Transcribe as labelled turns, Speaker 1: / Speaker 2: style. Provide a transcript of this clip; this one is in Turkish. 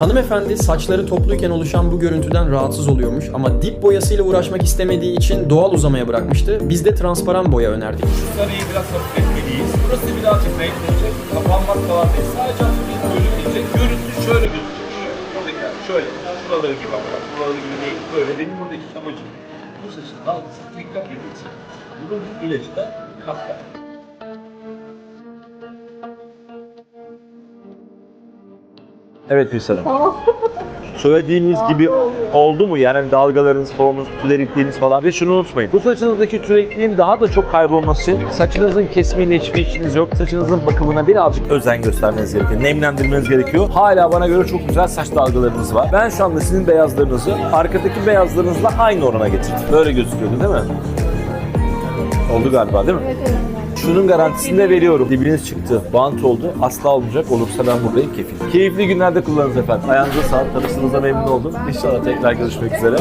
Speaker 1: Hanımefendi saçları topluyken oluşan bu görüntüden rahatsız oluyormuş ama dip boyasıyla uğraşmak istemediği için doğal uzamaya bırakmıştı. Biz de transparan boya önerdik.
Speaker 2: Sarıyı biraz hafifletmeliyiz. Burası birazcık renklenecek. Kapanmak falan değil. Sadece bir bölüm gelecek. Görüntü şöyle gözüküyor. Şöyle. Şöyle. Şuraları gibi bak, Buraları gibi değil. Böyle. Benim buradaki amacım bu saçın dalgasını tekrar edilsin. Bunun ilacı da
Speaker 3: Evet Gülsel Hanım. Söylediğiniz gibi oldu mu? Yani dalgalarınız, formunuz, tülerikliğiniz falan. Ve şunu unutmayın. Bu saçınızdaki tülerikliğin daha da çok kaybolması için saçınızın kesimiyle hiçbir işiniz yok. Saçınızın bakımına birazcık özen göstermeniz gerekiyor. Nemlendirmeniz gerekiyor. Hala bana göre çok güzel saç dalgalarınız var. Ben şu anda sizin beyazlarınızı arkadaki beyazlarınızla aynı orana getirdim. Böyle gözüküyordu değil mi? Oldu galiba değil mi?
Speaker 4: Evet evet.
Speaker 3: Şunun garantisini de veriyorum. Dibiniz çıktı. Bant oldu. Asla olmayacak. Olursa ben buradayım kefil. Keyifli günlerde kullanınız efendim. Ayağınıza sağlık. Tanıştığınızda memnun oldum. İnşallah tekrar görüşmek üzere.